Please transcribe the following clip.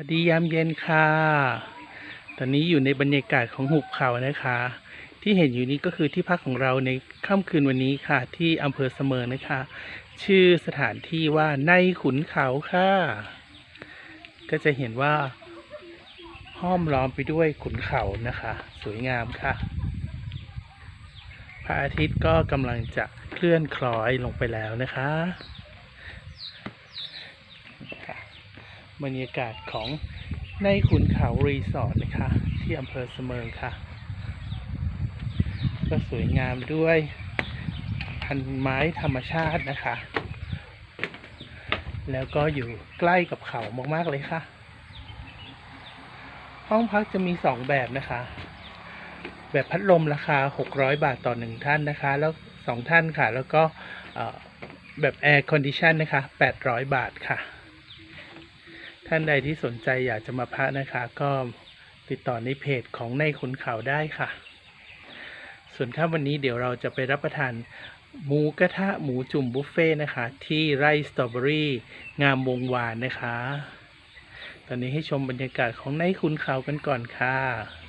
วัสดียามเย็นค่ะ ตอนนี้อยู่ในบรรยากาศของหุบเขานะคะ ที่เห็นอยู่นี้ก็คือที่พักของเราในค่ำคืนวันนี้ค่ะ ที่อำเภอเสมิงนะคะ ชื่อสถานที่ว่าในขุนเขาค่ะ ก็จะเห็นว่า ห้อมล้อมไปด้วยขุนเขานะคะ สวยงามค่ะ พระอาทิตย์ก็กำลังจะเคลื่อนคล้อยลงไปแล้วนะคะ บรรยากาศของในขุนเขารีสอร์ทนะคะ ที่อำเภอเสมิงค่ะ ก็สวยงามด้วยพันไม้ธรรมชาตินะคะ แล้วก็อยู่ใกล้กับเขามาก ๆ เลยค่ะ ห้องพักจะมีสองแบบนะคะ แบบพัดลมราคา 600 บาทต่อหนึ่งท่านนะคะ แล้วสองท่านค่ะ แล้วก็แบบแอร์คอนดิชันนะคะ 800 บาทค่ะ ท่านใดที่สนใจอยากจะมาพระนะคะ ก็ติดต่อในเพจของในขุนเขาได้ค่ะ ส่วนค่ำวันนี้เดี๋ยวเราจะไปรับประทานหมูกระทะหมูจุ่มบุฟเฟ่นะคะ ที่ไร่สตรอเบอรี่งามวงวานนะคะ ตอนนี้ให้ชมบรรยากาศของในขุนเขากันก่อนค่ะ